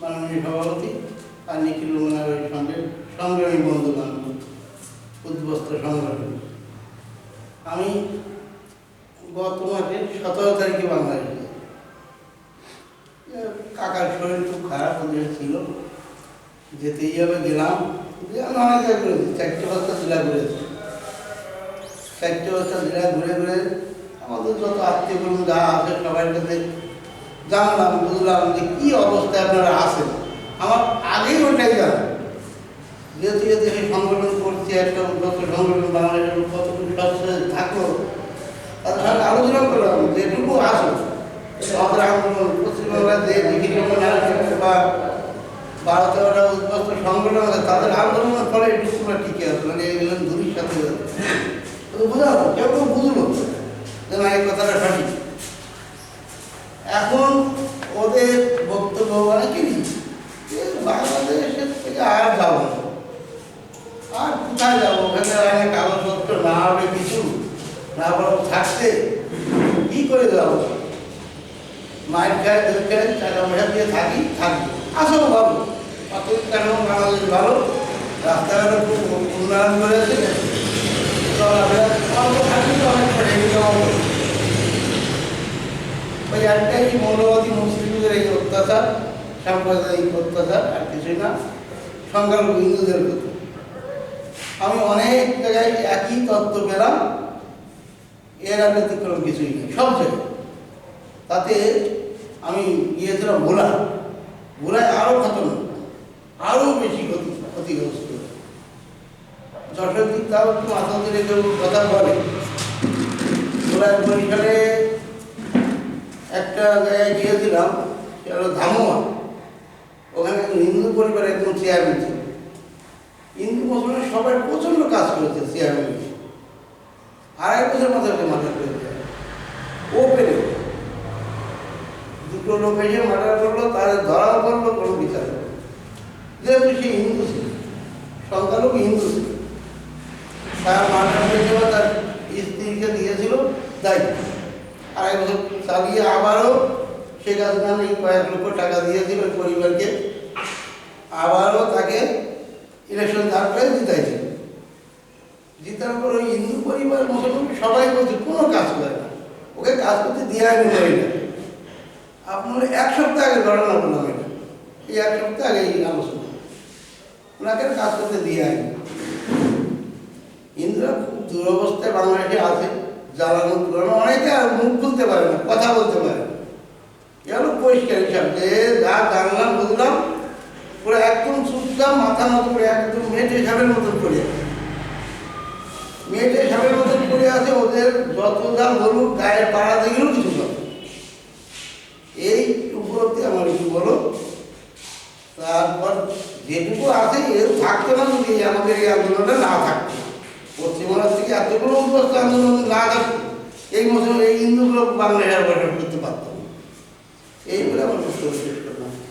মাননীয় সভাপতি আর নিখিল মোনার সঙ্গে সংগ্রামী বন্ধু বান্ধব উদ্বস্ত সংগঠন আমি গত মাসের সতেরো তারিখে বাংলাদেশে কাকার শরীর খুব খারাপ ওদের ছিল যেতেই হবে গেলাম অনেক ঘুরেছি চারটে বস্তা জেলা ঘুরেছি চারটে বস্তা জেলা ঘুরে ঘুরে আমাদের যত আত্মীয় যা আছে সবার কাছে জানলাম, বুঝলাম যে কী অবস্থায় আপনারা আছেন। আমার আগেই ওটাই জানা যেহেতু এ দেশে সংগঠন করছি, একটা উন্নত সংগঠন বাংলাদেশের কতটুকু সচেতন থাকল তাদের আলোচনা করলাম, যেটুকু আসো আমাদের আন্দোলন পশ্চিমবাংলার যে বা উদ্বস্ত সংগঠন আছে, তাদের আন্দোলনের ফলে এটুকু আমরা আছে মানে এগুলো ধুরির সাথে বোঝা কেউ কেউ বুঝলো। যে না এই কথাটা সঠিক এখন ওদের বক্তব্য মানে কি যে বাংলাদেশের থেকে আর যাব না আর কোথায় যাব ওখানে অনেক কাগজপত্র না হবে কিছু? না বরং থাকতে? কি করে যাব মায়ের খায় দুধ খায় টাকা পয়সা দিয়ে থাকি থাকব আসো ভালো অতএব কেন বাংলাদেশ ভালো? রাস্তাঘাটে খুব উন্নয়ন করেছে। থাকি ওই একটাই মৌলবাদী এই অত্যাচার, সাম্প্রদায়িক অত্যাচার, আর কিছুই না। সংখ্যালঘু হিন্দুদের প্রতি আমি অনেক জায়গায় একই তত্ত্ব পেলাম। এর আর ব্যতিক্রম কিছুই নেই, সব জায়গায়। তাতে আমি গিয়েছিলাম ভোলা। ভোলায় আরও খতরনাক আরও বেশি ক্ষতি ক্ষতিগ্রস্ত। যশোর তাও একটু মাথা দিলে কেউ কথা বলে। ভোলায় বরিশালে একটা জায়গায় গিয়েছিলাম, সেটা হলো ধামুয়া। ওখানে হিন্দু পরিবারের একজন চেয়ারম্যান ছিল। হিন্দু মুসলমান সবাই প্রচণ্ড কাজ করেছে চেয়ারম্যান আড়াই বছর মাথায় ওকে মাথা করে ও পেরে দুটো লোক এসে মার্ডার করল তাদের ধরাও করল কোনো বিচার যেহেতু সে হিন্দু ছিল, সংখ্যালঘু হিন্দু ছিল, তার মার্ডার হয়েছিল তার স্ত্রীকে দিয়েছিল দায়িত্ব। আড়াই বছর চালিয়ে আবারও শেখ হাসিনা এই কয়েক লক্ষ টাকা দিয়েছিল পরিবারকে। আবারও তাকে ইলেকশন দাঁড় করে জিতাইছিল জিতার পর ওই হিন্দু পরিবার, মুসলমান সবাই বলছে, কোনো কাজ করে না। ওকে কাজ করতে দিয়ে আমি করি না আপনার এক সপ্তাহ আগে ঘটনা বললাম এটা। এই এক সপ্তাহ আগে এই আলোচনা। ওনাকে কাজ করতে দিয়ে আনি। হিন্দুরা খুব দুরবস্থায় বাংলাদেশে আছে, জ্বালানো পুরানো, অনেকে আর মুখ খুলতে পারে না, কথা বলতে পারে না। এ হলো পরিষ্কার হিসাব, যে পুরো একদম চুপচাপ মাথা মতো করে, একদম মেয়েটে হিসাবের মতন করে। মেয়েটে হিসাবের মতন করে আছে, ওদের যত যা বলুক গায়ের পাড়া দেখলেও কিছু না। এই উপলব্ধি আমার একটু বলো। তারপর যেটুকু আছে, এর থাকতো না যদি আমাদের এই আন্দোলনটা না থাকতো। পশ্চিমবঙ্গ থেকে এতগুলো উদ্বস্ত আন্দোলন না থাকতো, এই মৌসুমে এই হিন্দুগুলো বাংলায় আর করতে পারতো। না। এই বলে আমার করলাম।